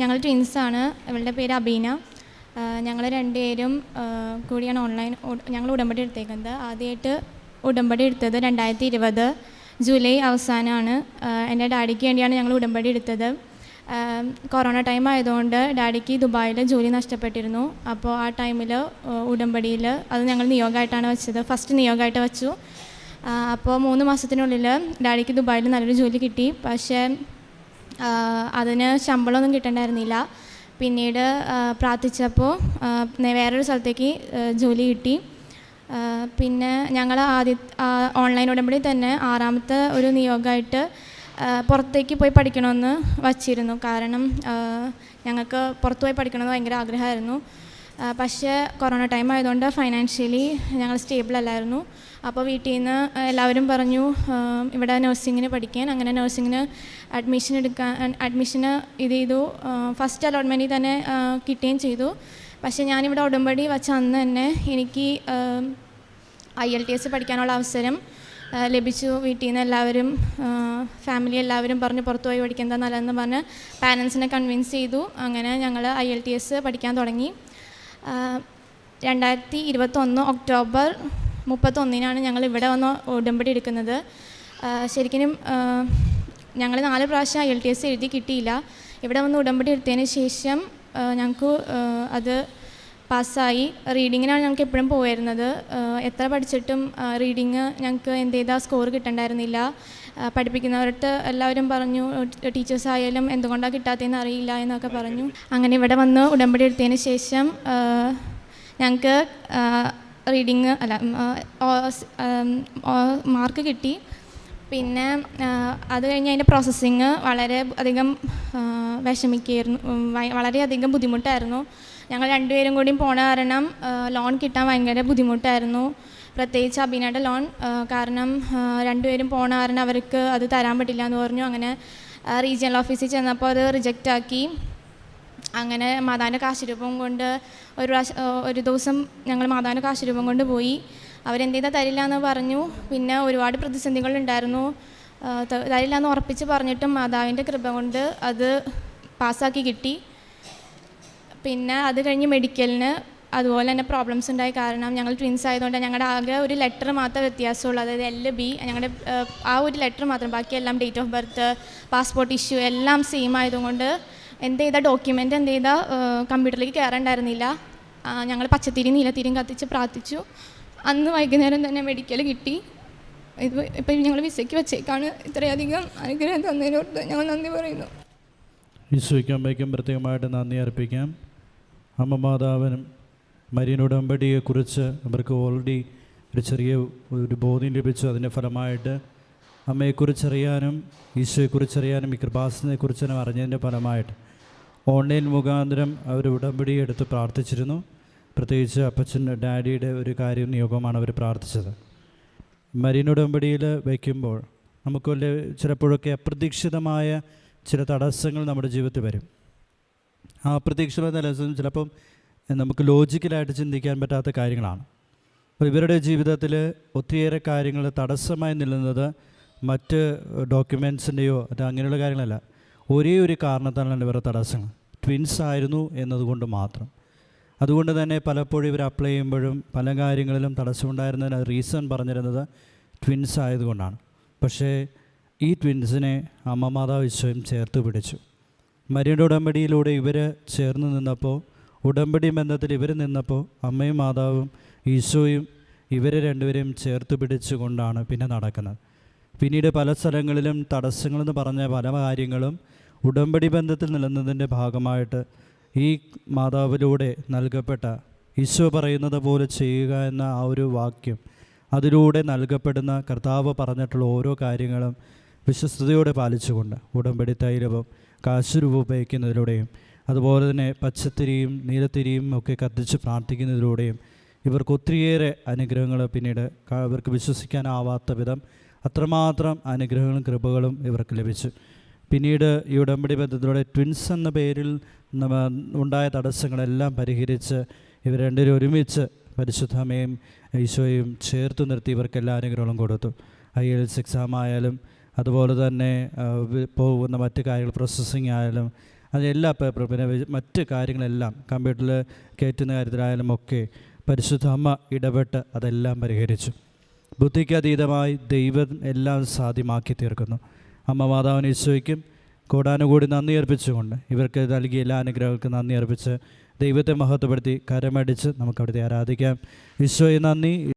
ഞങ്ങൾ ട്വിൻസാണ് ഇവളുടെ പേര് അബീന. ഞങ്ങൾ രണ്ടുപേരും കൂടിയാണ് ഓൺലൈൻ ഞങ്ങൾ ഉടമ്പടി എടുത്തേക്കുന്നത്. ആദ്യമായിട്ട് ഉടമ്പടി എടുത്തത് രണ്ടായിരത്തി ഇരുപത് ജൂലൈ അവസാനമാണ് എന്റെ ഡാഡിക്ക് വേണ്ടിയാണ് ഞങ്ങൾ ഉടമ്പടി എടുത്തത്. കൊറോണ ടൈം ആയതുകൊണ്ട് ഡാഡിക്ക് ദുബായിൽ ജോലി നഷ്ടപ്പെട്ടിരുന്നു. അപ്പോൾ ആ ടൈമിൽ ഉടമ്പടിയിൽ അത് ഞങ്ങൾ നിയോഗമായിട്ടാണ് വെച്ചത്. ഫസ്റ്റ് നിയോഗമായിട്ട് വെച്ചു. അപ്പോൾ മൂന്ന് മാസത്തിനുള്ളിൽ ഡാഡിക്ക് ദുബായിൽ നല്ലൊരു ജോലി കിട്ടി. പക്ഷേ അതിന് ശമ്പളമൊന്നും കിട്ടണ്ടായിരുന്നില്ല. പിന്നീട് പ്രാർത്ഥിച്ചപ്പോൾ വേറൊരു സ്ഥലത്തേക്ക് ജോലി കിട്ടി. പിന്നെ ഞങ്ങൾ ആദ്യ ഓൺലൈൻ ഉടമ്പടി തന്നെ ആറാമത്തെ ഒരു നിയോഗമായിട്ട് പുറത്തേക്ക് പോയി പഠിക്കണമെന്ന് വച്ചിരുന്നു. കാരണം ഞങ്ങൾക്ക് പുറത്ത് പോയി പഠിക്കണമെന്ന് ഭയങ്കര ആഗ്രഹമായിരുന്നു. പക്ഷേ കൊറോണ ടൈം ആയതുകൊണ്ട് ഫൈനാൻഷ്യലി ഞങ്ങൾ സ്റ്റേബിൾ അല്ലായിരുന്നു. അപ്പോൾ വീട്ടിൽ നിന്ന് എല്ലാവരും പറഞ്ഞു ഇവിടെ നഴ്സിങ്ങിന് പഠിക്കാൻ. അങ്ങനെ നഴ്സിങ്ങിന് അഡ്മിഷൻ എടുക്കാൻ അഡ്മിഷന് ഇത് ചെയ്തു. ഫസ്റ്റ് അലോട്ട്മെന്റിൽ തന്നെ കിട്ടുകയും ചെയ്തു. പക്ഷേ ഞാനിവിടെ ഉടമ്പടി വച്ച അന്ന് തന്നെ എനിക്ക് ഐ എൽ ടി എസ് പഠിക്കാനുള്ള അവസരം ലഭിച്ചു. വീട്ടിൽ നിന്ന് എല്ലാവരും ഫാമിലി എല്ലാവരും പറഞ്ഞ് പുറത്തു പോയി പഠിക്കുന്നത് നല്ലതെന്ന് പറഞ്ഞ് പാരൻസിനെ കൺവിൻസ് ചെയ്തു. അങ്ങനെ ഞങ്ങൾ ഐ എൽ ടി എസ് പഠിക്കാൻ തുടങ്ങി. രണ്ടായിരത്തി ഇരുപത്തൊന്ന് ഒക്ടോബർ മുപ്പത്തൊന്നിനാണ് ഞങ്ങൾ ഇവിടെ വന്ന് ഉടമ്പടി എടുക്കുന്നത്. ശരിക്കും ഞങ്ങൾ നാല് പ്രാവശ്യം ഐ എൽ ടി എസ് എഴുതി കിട്ടിയില്ല. ഇവിടെ വന്ന് ഉടമ്പടി എടുത്തതിന് ശേഷം ഞങ്ങൾക്ക് അത് പാസ്സായി. റീഡിങ്ങിനാണ് ഞങ്ങൾക്ക് എപ്പോഴും പോയിരുന്നത്. എത്ര പഠിച്ചിട്ടും റീഡിങ് ഞങ്ങൾക്ക് എന്ത് ചെയ്താൽ സ്കോർ കിട്ടണ്ടായിരുന്നില്ല. പഠിപ്പിക്കുന്നവരടുത്ത് പഠിപ്പിക്കുന്നവരുടെ എല്ലാവരും പറഞ്ഞു ടീച്ചേഴ്സ് ആയാലും എന്തുകൊണ്ടാണ് കിട്ടാത്തതെന്ന് അറിയില്ല എന്നൊക്കെ പറഞ്ഞു. അങ്ങനെ ഇവിടെ വന്ന് ഉടമ്പടി എടുത്തതിന് ശേഷം ഞങ്ങൾക്ക് റീഡിങ് അല്ല മാർക്ക് കിട്ടി. പിന്നെ അത് കഴിഞ്ഞ് അതിന്റെ പ്രോസസ്സിങ് വളരെ അധികം വിഷമിക്കുകയായിരുന്നു വളരെയധികം ബുദ്ധിമുട്ടായിരുന്നു. ഞങ്ങൾ രണ്ടുപേരും കൂടി പോണ കാരണം ലോൺ കിട്ടാൻ ഭയങ്കര ബുദ്ധിമുട്ടായിരുന്നു. പ്രത്യേകിച്ച് അഭിനയുടെ ലോൺ കാരണം രണ്ടുപേരും പോണ കാരണം അവർക്ക് അത് തരാൻ പറ്റില്ല എന്ന് പറഞ്ഞു. അങ്ങനെ റീജിയണൽ ഓഫീസിൽ ചെന്നപ്പോൾ അത് റിജക്റ്റ് ആക്കി. അങ്ങനെ മാതാവിന്റെ കാശുരൂപം കൊണ്ട് ഒരു ഒരു ദിവസം ഞങ്ങൾ മാതാവിന്റെ കാശുരൂപം കൊണ്ട് പോയി. അവരെന്ത് ചെയ്താൽ തരില്ല എന്ന് പറഞ്ഞു. പിന്നെ ഒരുപാട് പ്രതിസന്ധികളുണ്ടായിരുന്നു തരില്ല എന്ന് ഉറപ്പിച്ച് പറഞ്ഞിട്ടും മാതാവിന്റെ കൃപ കൊണ്ട് അത് പാസ്സാക്കി കിട്ടി. പിന്നെ അത് കഴിഞ്ഞ് മെഡിക്കലിന് അതുപോലെ തന്നെ പ്രോബ്ലംസ് ഉണ്ടായി കാരണം ഞങ്ങൾ ട്വിൻസ് ആയതുകൊണ്ട് ഞങ്ങളുടെ ആകെ ഒരു ലെറ്റർ മാത്രം വ്യത്യാസമുള്ളൂ. അതായത് എൽ ബി ഞങ്ങളുടെ ആ ഒരു ലെറ്റർ മാത്രം. ബാക്കിയെല്ലാം date of birth passport issue എല്ലാം സെയിം ആയതുകൊണ്ട് എന്ത് ചെയ്ത ഡോക്യുമെന്റ് എന്ത് ചെയ്ത കമ്പ്യൂട്ടറിലേക്ക് കയറണ്ടായിരുന്നില്ല ഞങ്ങൾ പച്ചത്തിരി നീലത്തിരിയും കത്തിച്ച് പ്രാർത്ഥിച്ചു. അന്ന് വൈകുന്നേരം തന്നെ മെഡിക്കൽ കിട്ടി. ഇത് ഇപ്പം ഞങ്ങൾ വിസയ്ക്ക് വെച്ചേക്കാണ്. ഇത്രയധികം അനുഗ്രഹം തന്നതിനോട് ഞങ്ങൾ നന്ദി പറയുന്നു. വിസയ്ക്കുമ്പോഴേക്കും പ്രത്യേകമായിട്ട് നന്ദി അർപ്പിക്കാം. അമ്മ മാതാവിനും മരീനുടമ്പടിയെക്കുറിച്ച് അവർക്ക് ഓൾറെഡി ഒരു ചെറിയ ഒരു ബോധ്യം ലഭിച്ചു. അതിന്റെ ഫലമായിട്ട് അമ്മയെക്കുറിച്ചറിയാനും ഈശോയെക്കുറിച്ചറിയാനും ഈ കൃപാസനെക്കുറിച്ചും അറിഞ്ഞതിന്റെ ഫലമായിട്ട് ഓൺലൈൻ മുഖാന്തരം അവർ ഉടമ്പടി എടുത്ത് പ്രാർത്ഥിച്ചിരുന്നു. പ്രത്യേകിച്ച് അപ്പച്ചൻ ഡാഡിയുടെ ഒരു കാര്യം നിയോഗമാണ് അവർ പ്രാർത്ഥിച്ചത്. മരീനുടമ്പടിയിൽ വയ്ക്കുമ്പോൾ നമുക്ക് ചിലപ്പോഴൊക്കെ അപ്രതീക്ഷിതമായ ചില തടസ്സങ്ങൾ നമ്മുടെ ജീവിതത്തിൽ വരും. അപ്രതീക്ഷിതമായ തടസ്സം ചിലപ്പം നമുക്ക് ലോജിക്കലായിട്ട് ചിന്തിക്കാൻ പറ്റാത്ത കാര്യങ്ങളാണ്. അപ്പോൾ ഇവരുടെ ജീവിതത്തിൽ ഒത്തിരിയേറെ കാര്യങ്ങൾ തടസ്സമായി നിൽക്കുന്നത് മറ്റ് ഡോക്യുമെൻസിന്റെയോ അത് അങ്ങനെയുള്ള കാര്യങ്ങളല്ല. ഒരേ ഒരു കാരണത്താലാണ് ഇവരുടെ തടസ്സങ്ങൾ. ട്വിൻസ് ആയിരുന്നു എന്നതുകൊണ്ട് മാത്രം. അതുകൊണ്ട് തന്നെ പലപ്പോഴും ഇവർ അപ്ലൈ ചെയ്യുമ്പോഴും പല കാര്യങ്ങളിലും തടസ്സമുണ്ടായിരുന്നതിന് റീസൺ പറഞ്ഞിരുന്നത് ട്വിൻസ് ആയതുകൊണ്ടാണ്. പക്ഷേ ഈ ട്വിൻസിനെ അമ്മ മാതാവ് ഈശോയും ചേർത്ത് പിടിച്ചു. മരിയുടെ ഉടമ്പടിയിലൂടെ ഇവർ ചേർന്ന് നിന്നപ്പോൾ ഉടമ്പടി ബന്ധത്തിൽ ഇവർ നിന്നപ്പോൾ അമ്മയും മാതാവും ഈശോയും ഇവരെ രണ്ടുപേരെയും ചേർത്ത് പിടിച്ചുകൊണ്ടാണ് പിന്നെ നടക്കുന്നത്. പിന്നീട് പല സ്ഥലങ്ങളിലും തടസ്സങ്ങളെന്ന് പറഞ്ഞ പല കാര്യങ്ങളും ഉടമ്പടി ബന്ധത്തിൽ നിലനിന്നതിന്റെ ഭാഗമായിട്ട് ഈ മാതാവിലൂടെ നൽകപ്പെട്ട ഈശോ പറയുന്നത് പോലെ ചെയ്യുക എന്ന ആ ഒരു വാക്യം അതിലൂടെ നൽകപ്പെടുന്ന കർത്താവ് പറഞ്ഞിട്ടുള്ള ഓരോ കാര്യങ്ങളും വിശ്വസ്തയോടെ പാലിച്ചുകൊണ്ട് ഉടമ്പടി തൈലവും കാശുരൂപ ഉപയോഗിക്കുന്നതിലൂടെയും അതുപോലെ തന്നെ പച്ചത്തിരിയും നീലത്തിരിയും ഒക്കെ കത്തിച്ച് പ്രാർത്ഥിക്കുന്നതിലൂടെയും ഇവർക്ക് ഒത്തിരിയേറെ അനുഗ്രഹങ്ങൾ പിന്നീട് ഇവർക്ക് വിശ്വസിക്കാനാവാത്ത വിധം അത്രമാത്രം അനുഗ്രഹങ്ങളും കൃപകളും ഇവർക്ക് ലഭിച്ചു. പിന്നീട് ഈ ഉടമ്പടി ബന്ധത്തിലൂടെ ട്വിൻസ് എന്ന പേരിൽ ഉണ്ടായ തടസ്സങ്ങളെല്ലാം പരിഹരിച്ച് ഇവർ രണ്ടുപേരും ഒരുമിച്ച് പരിശുദ്ധമയും ഈശോയും ചേർത്ത് നിർത്തി ഇവർക്ക് എല്ലാ അനുഗ്രഹങ്ങളും കൊടുത്തു. ഐ എൽ എക്സാം ആയാലും അതുപോലെ തന്നെ പോകുന്ന മറ്റ് കാര്യങ്ങൾ പ്രോസസ്സിങ് ആയാലും അതിലെല്ലാ പേപ്പറും പിന്നെ മറ്റ് കാര്യങ്ങളെല്ലാം കമ്പ്യൂട്ടറിൽ കയറ്റുന്ന കാര്യത്തിലായാലും ഒക്കെ പരിശുദ്ധ അമ്മ ഇടപെട്ട് അതെല്ലാം പരിഹരിച്ചു. ബുദ്ധിക്ക് അതീതമായി ദൈവം എല്ലാം സാധ്യമാക്കി തീർക്കുന്നു. അമ്മ മാതാവിന് ഈശോയ്ക്കും കൂടാനുകൂടി നന്ദി അർപ്പിച്ചുകൊണ്ട് ഇവർക്ക് നൽകിയ എല്ലാ അനുഗ്രഹങ്ങൾക്കും നന്ദി അർപ്പിച്ച് ദൈവത്തെ മഹത്വപ്പെടുത്തി കരമടിച്ച് നമുക്ക് അവിടുത്തെ ആരാധിക്കാം. ഈശോയെ നന്ദി.